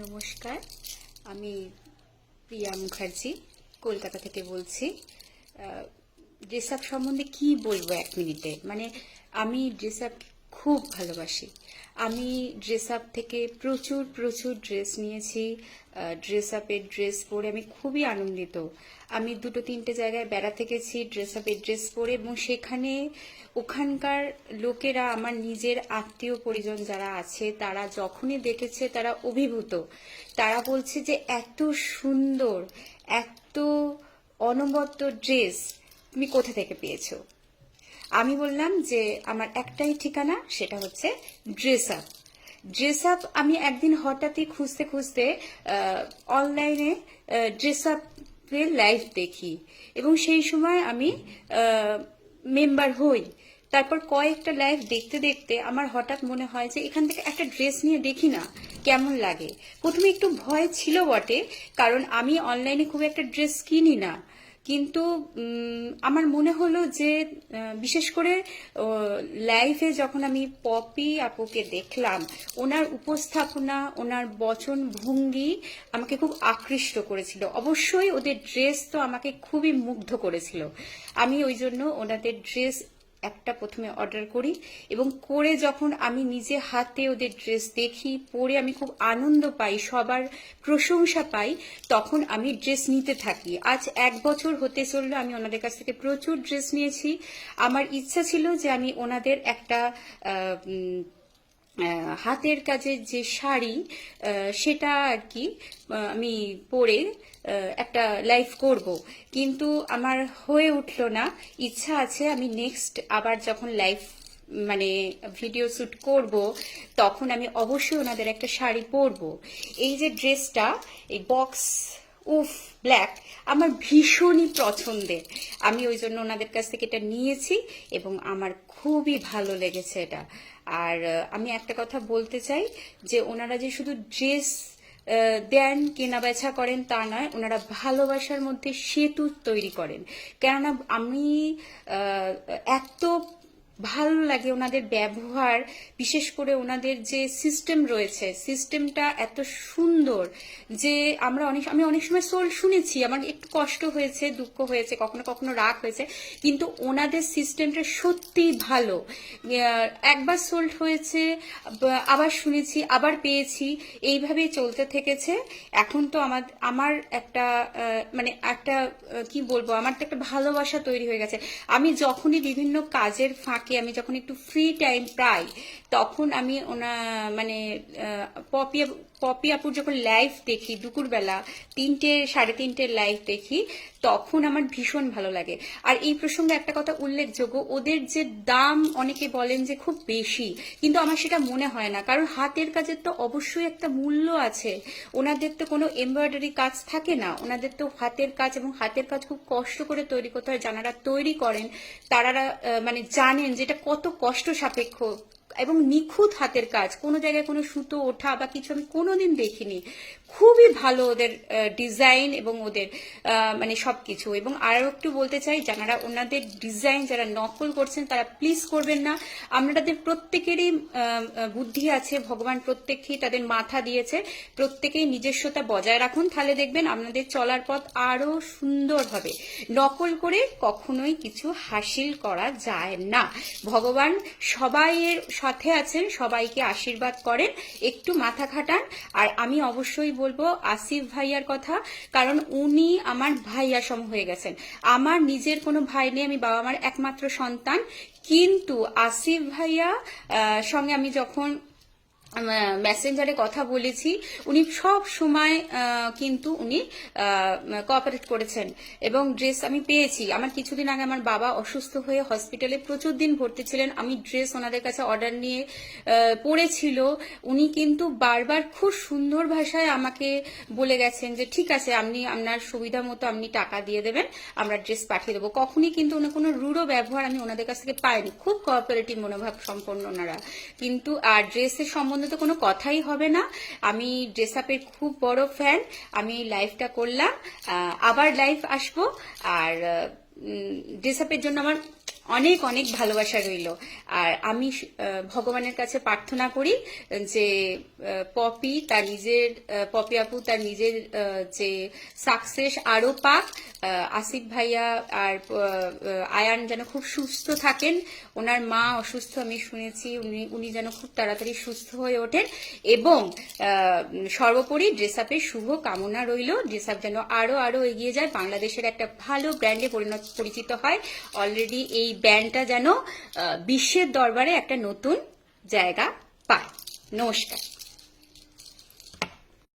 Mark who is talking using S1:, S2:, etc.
S1: নমস্কার, আমি প্রিয়া মুখার্জি, কলকাতা থেকে বলছি। ড্রেস আপ সম্বন্ধে কি বলব এক মিনিটে? মানে আমি ড্রেস আপ খুব ভালোবাসি। আমি ড্রেস আপ থেকে প্রচুর প্রচুর ড্রেস নিয়েছি। ড্রেস আপের ড্রেস পরে আমি খুবই আনন্দিত। আমি দুটো, তিনটে জায়গায় বেড়াতে গেছি ড্রেস আপের ড্রেস পরে এবং সেখানে ওখানকার লোকেরা, আমার নিজের আত্মীয় পরিজন যারা আছে, তারা যখনই দেখেছে তারা অভিভূত। তারা বলছে যে এত সুন্দর, এত অনবদ্য ড্রেস তুমি কোথা থেকে পেয়েছ? আমি বললাম যে আমার একটাই ঠিকানা, সেটা হচ্ছে ড্রেস আপ ড্রেস আপ আমি একদিন হঠাৎই খুঁজতে খুঁজতে অনলাইনে ড্রেস আপের লাইভ দেখি। এবং সেই সময় আমি মেম্বার হই। তারপর কয়েকটা লাইভ দেখতে দেখতে আমার হঠাৎ মনে হয় যে এখান থেকে একটা ড্রেস নিয়ে দেখি না, কেমন লাগে? প্রথমে একটু ভয় ছিল বটে, কারণ আমি অনলাইনে খুব একটা ড্রেস কিনি না। কিন্তু আমার মনে হলো যে বিশেষ করে লাইফে যখন আমি পপি আপুকে দেখলাম, ওনার উপস্থাপনা, ওনার বচন ভঙ্গি আমাকে খুব আকৃষ্ট করেছিল। অবশ্যই ওদের ড্রেস তো আমাকে খুবই মুগ্ধ করেছিল। আমি ওই জন্য ওনাদের ড্রেস একটা প্রথমে অর্ডার করি এবং করে যখন আমি নিজে হাতে ওদের ড্রেস দেখি, পরে আমি খুব আনন্দ পাই, সবার প্রশংসা পাই, তখন আমি ড্রেস নিতে থাকি। আজ এক বছর হতে চলল, আমি ওনাদের কাছ থেকে প্রচুর ড্রেস নিয়েছি। আমার ইচ্ছা ছিল যে আমি ওনাদের একটা হাতের কাজের যে শাড়ি সেটা আর কি আমি পরে একটা লাইভ করব। কিন্তু আমার হয়ে উঠল না। ইচ্ছা আছে আমি নেক্সট আবার যখন লাইভ মানে ভিডিও শ্যুট করব, তখন আমি অবশ্যই ওনাদের একটা শাড়ি পরবো। এই যে ড্রেসটা এই বক্স উফ ব্ল্যাক আমার ভীষণই পছন্দের। আমি ওই জন্য ওনাদের কাছ থেকে এটা নিয়েছি এবং আমার খুবই ভালো লেগেছে এটা। আর আমি একটা কথা বলতে চাই যে ওনারা যে শুধু ড্রেস দেন কেনা বেচা করেন তা নয়, ওনারা ভালোবাসার মধ্যে সেতু তৈরি করেন। কেননা আমি এত ভালো লাগে ওনাদের ব্যবহার, বিশেষ করে ওনাদের যে সিস্টেম রয়েছে সিস্টেমটা এত সুন্দর যে আমরা অনেক, আমি অনেক সময় সোল শুনেছি, আমার একটু কষ্ট হয়েছে, দুঃখ হয়েছে, কখনো কখনো রাগ হয়েছে, কিন্তু ওনাদের সিস্টেমটা সত্যি ভালো। একবার সোল্ড হয়েছে আবার শুনেছি, আবার পেয়েছি, এইভাবেই চলতে থেকেছে। এখন তো আমার আমার একটা মানে একটা কি বলব, আমার তো একটা ভালোবাসা তৈরি হয়ে গেছে। আমি যখনই বিভিন্ন কাজের ফাঁকে আমি যখন একটু ফ্রি টাইম পাই তখন আমি ওনা মানে পপি পপি আপুর যখন লাইভ দেখি, দুপুরবেলা, তিনটে, সাড়ে তিনটে লাইভ দেখি, তখন আমার ভীষণ ভালো লাগে। আর এই প্রসঙ্গে একটা কথা উল্লেখযোগ্য, ওদের যে দাম অনেকে বলেন যে খুব বেশি, কিন্তু আমার সেটা মনে হয় না। কারণ হাতের কাজের তো অবশ্যই একটা মূল্য আছে। ওনাদের তো কোনো এমব্রয়ডারি কাজ থাকে না। ওনাদের তো হাতের কাজ এবং হাতের কাজ খুব কষ্ট করে তৈরি করতে হয়। যারা তৈরি করেন, তারা মানে জানেন যেটা কত কষ্ট সাপেক্ষ। এবং নিখুঁত হাতের কাজ, কোনো জায়গায় কোনো সুতো, ওঠা বা কিছু আমি কোনোদিন দেখিনি। খুবই ভালো ওদের ডিজাইন এবং ওদের মানে সব কিছু এবং আরও একটু বলতে চাই, যারা ওনাদের ডিজাইন যারা নকল করছেন, তারা প্লিজ করবেন না। আপনাদের প্রত্যেকেরই বুদ্ধি আছে, ভগবান প্রত্যেককেই তাদের মাথা দিয়েছে। প্রত্যেকেই নিজস্বতা বজায় রাখুন। তাহলে দেখবেন আপনাদের চলার পথ আরও সুন্দর হবে। নকল করে কখনোই কিছু হাসিল করা যায় না। ভগবান সবাইয়ের সাথে আছেন, সবাইকে আশীর্বাদ করেন, একটু মাথা খাটান। আর আমি অবশ্যই বলব আসিফ ভাইয়ার কথা, কারণ উনি আমার ভাইয়া সম হয়ে গেছেন। আমার নিজের কোনো ভাই নেই, আমি বাবা মার একমাত্র সন্তান। কিন্তু আসিফ ভাইয়া সঙ্গে আমি যখন মেসেঞ্জারে কথা বলেছি। উনি সব সময় কিন্তু উনি কোঅপারেট করেছেন। এবং ড্রেস আমি পেয়েছি। আমার কিছুদিন আগে আমার বাবা অসুস্থ হয়ে হসপিটালে প্রচুর দিন ভর্তি ছিলেন। আমি ড্রেস ওনাদের কাছে অর্ডার নিয়ে পড়েছিল। উনি কিন্তু বারবার খুব সুন্দর ভাষায় আমাকে বলে গেছেন যে, ঠিক আছে, আপনি আপনার সুবিধা মতো আপনি টাকা দিয়ে দেবেন, আমরা ড্রেস পাঠিয়ে দেবো। কখনই কিন্তু ওনার কোনো রুড়ো ব্যবহার আমি ওনাদের কাছ থেকে পাইনি। খুব কোঅপারেটিভ মনোভাব সম্পন্ন ওনারা। কিন্তু, আর ড্রেসের সম্বন্ধে তো কোনো কথাই হবে না। আমি ড্রেস আপের খুব বড় ফ্যান আমি লাইভটা করলাম। আবার লাইভ আসব। আর ড্রেস আপের জন্য আমার অনেক অনেক ভালোবাসা রইল। আর আমি ভগবানের কাছে প্রার্থনা করি যে পপি তার নিজের পপি আপু তার নিজের যে সাকসেস আরও পাক আসিফ ভাইয়া আর আয়ান যেন খুব সুস্থ থাকেন। ওনার মা অসুস্থ, আমি শুনেছি উনি উনি যেন খুব তাড়াতাড়ি সুস্থ হয়ে ওঠেন। এবং সর্বোপরি ড্রেস আপের শুভ কামনা রইল। ড্রেস আপ যেন আরও আরও এগিয়ে যায়। বাংলাদেশের একটা ভালো ব্র্যান্ডে পরিণত, পরিচিত হয়। অলরেডি এই ব্র্যান্ডটা যেন আহ, বিশ্বের দরবারে একটা নতুন জায়গা পায়। নমস্কার।